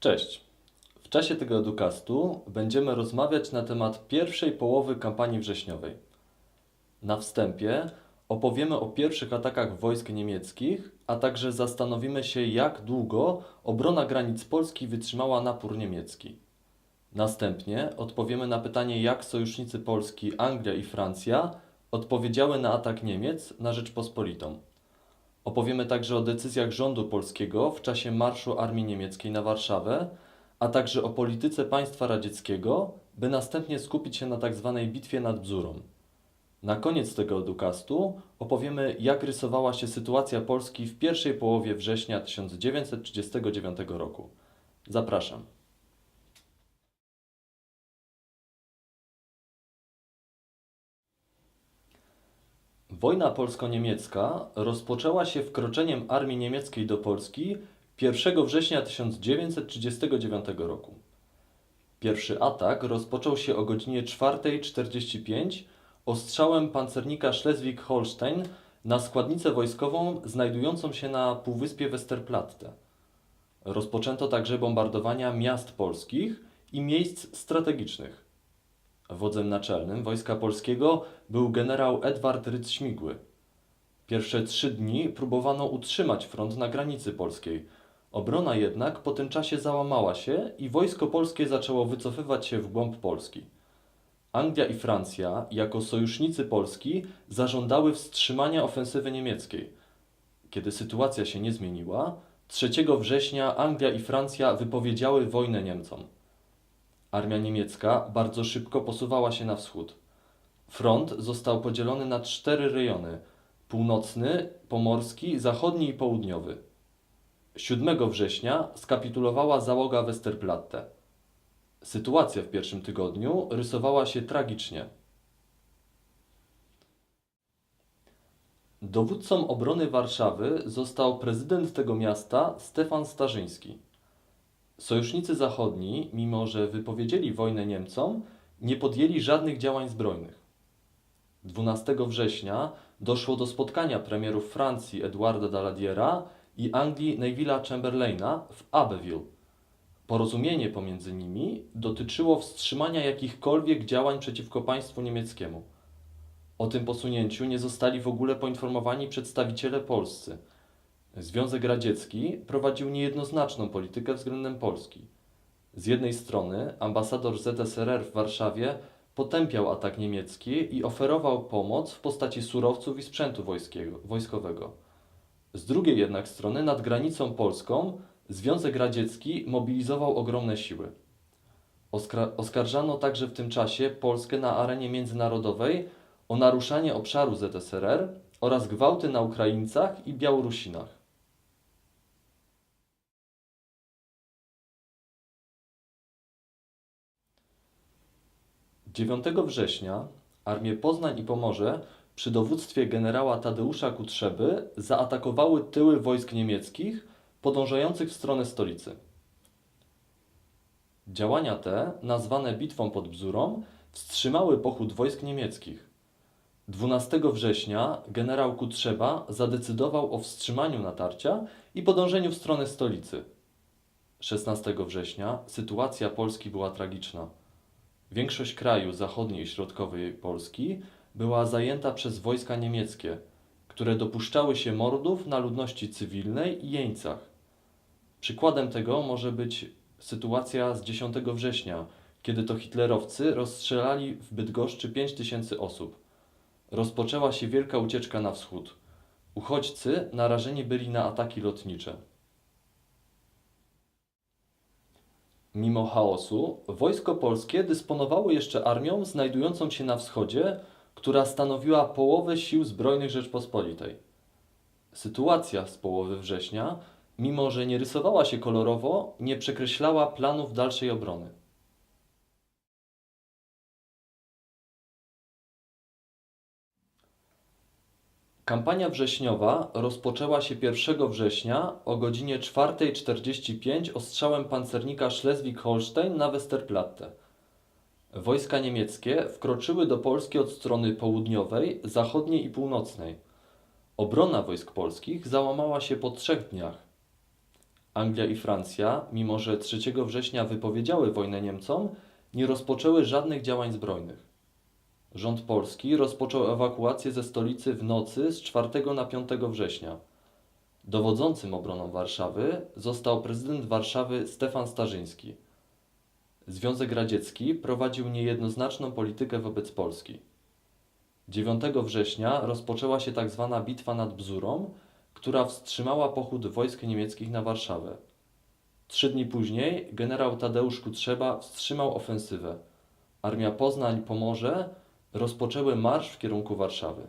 Cześć. W czasie tego edukastu będziemy rozmawiać na temat pierwszej połowy kampanii wrześniowej. Na wstępie opowiemy o pierwszych atakach wojsk niemieckich, a także zastanowimy się, jak długo obrona granic Polski wytrzymała napór niemiecki. Następnie odpowiemy na pytanie, jak sojusznicy Polski, Anglia i Francja odpowiedziały na atak Niemiec na Rzeczpospolitą. Opowiemy także o decyzjach rządu polskiego w czasie marszu armii niemieckiej na Warszawę, a także o polityce państwa radzieckiego, by następnie skupić się na tzw. bitwie nad Bzurą. Na koniec tego edukastu opowiemy, jak rysowała się sytuacja Polski w pierwszej połowie września 1939 roku. Zapraszam. Wojna polsko-niemiecka rozpoczęła się wkroczeniem armii niemieckiej do Polski 1 września 1939 roku. Pierwszy atak rozpoczął się o godzinie 4.45 ostrzałem pancernika Schleswig-Holstein na składnicę wojskową znajdującą się na półwyspie Westerplatte. Rozpoczęto także bombardowania miast polskich i miejsc strategicznych. Wodzem naczelnym Wojska Polskiego był generał Edward Rydz-Śmigły. Pierwsze trzy dni próbowano utrzymać front na granicy polskiej. Obrona jednak po tym czasie załamała się i wojsko polskie zaczęło wycofywać się w głąb Polski. Anglia i Francja, jako sojusznicy Polski, zażądały wstrzymania ofensywy niemieckiej. Kiedy sytuacja się nie zmieniła, 3 września Anglia i Francja wypowiedziały wojnę Niemcom. Armia niemiecka bardzo szybko posuwała się na wschód. Front został podzielony na cztery rejony: północny, pomorski, zachodni i południowy. 7 września skapitulowała załoga Westerplatte. Sytuacja w pierwszym tygodniu rysowała się tragicznie. Dowódcą obrony Warszawy został prezydent tego miasta Stefan Starzyński. Sojusznicy zachodni, mimo że wypowiedzieli wojnę Niemcom, nie podjęli żadnych działań zbrojnych. 12 września doszło do spotkania premierów Francji Edouarda Daladiera i Anglii Neville'a Chamberlaina w Abbeville. Porozumienie pomiędzy nimi dotyczyło wstrzymania jakichkolwiek działań przeciwko państwu niemieckiemu. O tym posunięciu nie zostali w ogóle poinformowani przedstawiciele polscy. Związek Radziecki prowadził niejednoznaczną politykę względem Polski. Z jednej strony ambasador ZSRR w Warszawie potępiał atak niemiecki i oferował pomoc w postaci surowców i sprzętu wojskowego. Z drugiej jednak strony nad granicą polską Związek Radziecki mobilizował ogromne siły. Oskra- oskarżano także w tym czasie Polskę na arenie międzynarodowej o naruszanie obszaru ZSRR oraz gwałty na Ukraińcach i Białorusinach. Dziewiątego września armie Poznań i Pomorze przy dowództwie generała Tadeusza Kutrzeby zaatakowały tyły wojsk niemieckich podążających w stronę stolicy. Działania te, nazwane bitwą pod Bzurą, wstrzymały pochód wojsk niemieckich. 12 września generał Kutrzeba zadecydował o wstrzymaniu natarcia i podążeniu w stronę stolicy. 16 września sytuacja Polski była tragiczna. Większość kraju zachodniej i środkowej Polski była zajęta przez wojska niemieckie, które dopuszczały się mordów na ludności cywilnej i jeńcach. Przykładem tego może być sytuacja z 10 września, kiedy to hitlerowcy rozstrzelali w Bydgoszczy 5 tysięcy osób. Rozpoczęła się wielka ucieczka na wschód. Uchodźcy narażeni byli na ataki lotnicze. Mimo chaosu, wojsko polskie dysponowało jeszcze armią znajdującą się na wschodzie, która stanowiła połowę sił zbrojnych Rzeczpospolitej. Sytuacja z połowy września, mimo że nie rysowała się kolorowo, nie przekreślała planów dalszej obrony. Kampania wrześniowa rozpoczęła się 1 września o godzinie 4.45 ostrzałem pancernika Schleswig-Holstein na Westerplatte. Wojska niemieckie wkroczyły do Polski od strony południowej, zachodniej i północnej. Obrona wojsk polskich załamała się po trzech dniach. Anglia i Francja, mimo że 3 września wypowiedziały wojnę Niemcom, nie rozpoczęły żadnych działań zbrojnych. Rząd polski rozpoczął ewakuację ze stolicy w nocy z 4 na 5 września. Dowodzącym obroną Warszawy został prezydent Warszawy Stefan Starzyński. Związek Radziecki prowadził niejednoznaczną politykę wobec Polski. 9 września rozpoczęła się tzw. bitwa nad Bzurą, która wstrzymała pochód wojsk niemieckich na Warszawę. Trzy dni później generał Tadeusz Kutrzeba wstrzymał ofensywę. Armia Poznań-Pomorze rozpoczęły marsz w kierunku Warszawy.